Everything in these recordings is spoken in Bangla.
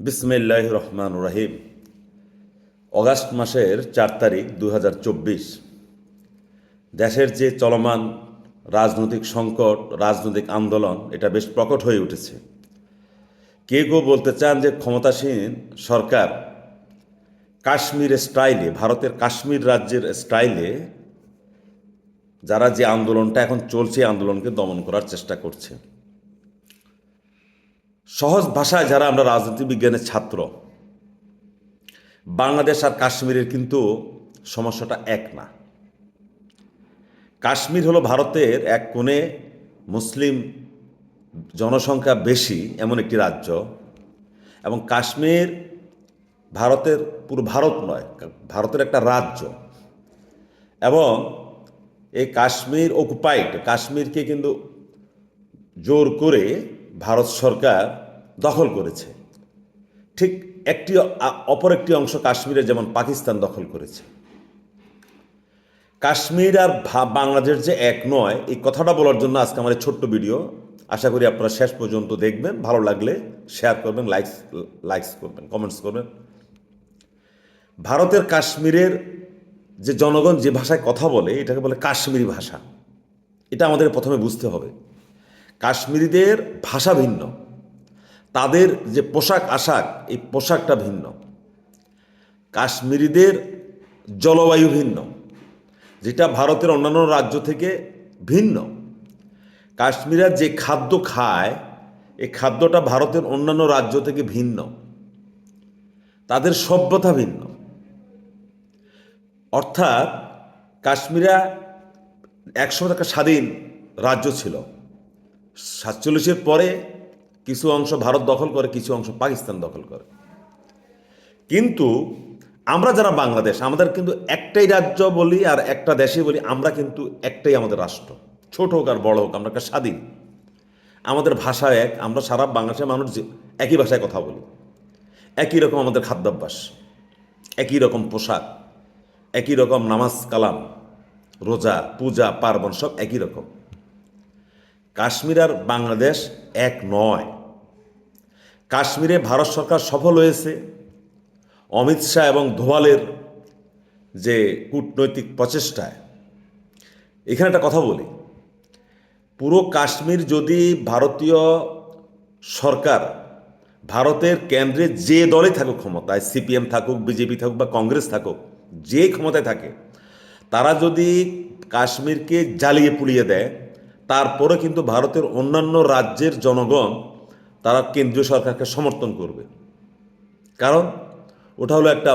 বিসমিল্লাহ রহমান রাহিম অগাস্ট মাসের চার তারিখ দু হাজার চব্বিশ। দেশের যে চলমান রাজনৈতিক সংকট, রাজনৈতিক আন্দোলন, এটা বেশ প্রকট হয়ে উঠেছে। কে কেউ বলতে চান যে ক্ষমতাসীন সরকার কাশ্মীর স্টাইলে, ভারতের কাশ্মীর রাজ্যের স্টাইলে যারা যে আন্দোলনটা এখন চলছে আন্দোলনকে দমন করার চেষ্টা করছে। সহজ ভাষায় যারা আমরা রাজনীতি বিজ্ঞানের ছাত্র, বাংলাদেশ আর কাশ্মীরের কিন্তু সমস্যাটা এক না। কাশ্মীর হলো ভারতের এক কোণে মুসলিম জনসংখ্যা বেশি এমন একটি রাজ্য এবং কাশ্মীর ভারতের পুরো ভারত নয়, ভারতের একটা রাজ্য এবং এই কাশ্মীর অকুপাইড কাশ্মীরকে কিন্তু জোর করে ভারত সরকার দখল করেছে। ঠিক একটি অপর একটি অংশ কাশ্মীরে যেমন পাকিস্তান দখল করেছে। কাশ্মীর আর বাংলাদেশ যে এক নয়, এই কথাটা বলার জন্য আজকে আমার ছোট্ট ভিডিও। আশা করি আপনারা শেষ পর্যন্ত দেখবেন। ভালো লাগলে শেয়ার করবেন লাইকস লাইকস করবেন কমেন্টস করবেন। ভারতের কাশ্মীরের যে জনগণ যে ভাষায় কথা বলে, এটাকে বলে কাশ্মীরি ভাষা। এটা আমাদের প্রথমে বুঝতে হবে। কাশ্মীরিদের ভাষা ভিন্ন। তাদের যে পোশাক আশাক, এই পোশাকটা ভিন্ন। কাশ্মীরিদের জলবায়ু ভিন্ন, যেটা ভারতের অন্যান্য রাজ্য থেকে ভিন্ন। কাশ্মীরা যে খাদ্য খায়, এই খাদ্যটা ভারতের অন্যান্য রাজ্য থেকে ভিন্ন। তাদের সভ্যতা ভিন্ন। অর্থাৎ কাশ্মীরা একসময় একটা স্বাধীন রাজ্য ছিল। সাতচল্লিশের পরে কিছু অংশ ভারত দখল করে, কিছু অংশ পাকিস্তান দখল করে। কিন্তু আমরা যারা বাংলাদেশ, আমাদের কিন্তু একটাই রাজ্য বলি আর একটা দেশে বলি, আমরা কিন্তু একটাই আমাদের রাষ্ট্র। ছোট হোক আর বড় হোক, আমরা একটা স্বাধীন। আমাদের ভাষা এক, আমরা সারা বাংলাদেশের মানুষ একই ভাষায় কথা বলি। একই রকম আমাদের খাদ্যাভ্যাস, একই রকম পোশাক, একই রকম নামাজ কালাম, রোজা, পূজা, পার্বণ সব একই রকম। কাশ্মীর আর বাংলাদেশ এক নয়। কাশ্মীরে ভারত সরকার সফল হয়েছে। অমিত শাহ এবং ধোয়ালের যে কূটনৈতিক প্রচেষ্টায়। এখানে একটা কথা বলি। পুরো কাশ্মীর যদি ভারতীয় সরকার ভারতের কেন্দ্রে যে দলে থাকুক ক্ষমতায়, সিপিএম থাকুক, বিজেপি থাকুক বা কংগ্রেস থাকুক, যে ক্ষমতায় থাকে, তারা যদি কাশ্মীরকে জ্বালিয়ে পুড়িয়ে দেয় তারপরে কিন্তু ভারতের অন্যান্য রাজ্যের জনগণ তারা কেন্দ্রীয় সরকারকে সমর্থন করবে। কারণ ওটা হলো একটা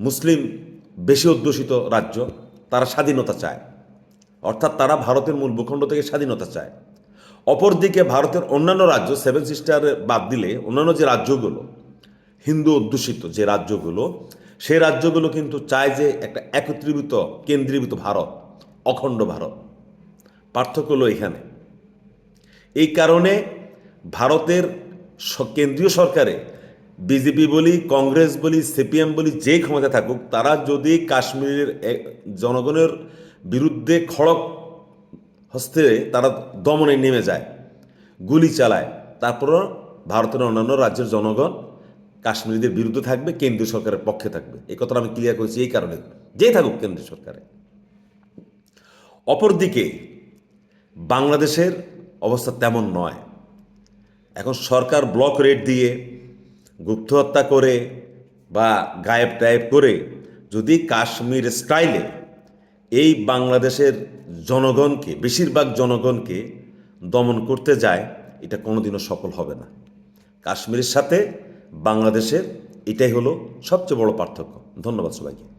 মুসলিম বেশি অধ্যুষিত রাজ্য, তারা স্বাধীনতা চায়। অর্থাৎ তারা ভারতের মূল ভূখণ্ড থেকে স্বাধীনতা চায়। অপরদিকে ভারতের অন্যান্য রাজ্য, সেভেন সিস্টারে বাদ দিলে অন্যান্য যে রাজ্যগুলো, হিন্দু অধ্যুষিত যে রাজ্যগুলো সেই রাজ্যগুলো কিন্তু চায় যে একটা একত্রীভূত, কেন্দ্রীভূত ভারত, অখণ্ড ভারত। পার্থক্য হলো এখানে। এই কারণে ভারতের কেন্দ্রীয় সরকারে বিজেপি বলি, কংগ্রেস বলি, সিপিএম বলি, যে ক্ষমতা থাকুক, তারা যদি কাশ্মীরের জনগণের বিরুদ্ধে খড়ক হস্তে তারা দমনে নেমে যায়, গুলি চালায় তারপরও ভারতের অন্যান্য রাজ্যের জনগণ কাশ্মীরিদের বিরুদ্ধে থাকবে, কেন্দ্রীয় সরকারের পক্ষে থাকবে। এই কথাটা আমি ক্লিয়ার করেছি এই কারণে। যেই থাকুক কেন্দ্রীয় সরকারে। অপরদিকে বাংলাদেশের অবস্থা তেমন নয়। এখন সরকার ব্লক রেট দিয়ে গুপ্ত হত্যা করে বা গায়েব টায়েব করে যদি কাশ্মীর স্টাইলে এই বাংলাদেশের জনগণকে, বেশিরভাগ জনগণকে দমন করতে যায়, এটা কোনোদিনও সফল হবে না। কাশ্মীরের সাথে বাংলাদেশের এটাই হলো সবচেয়ে বড় পার্থক্য। ধন্যবাদ সবাইকে।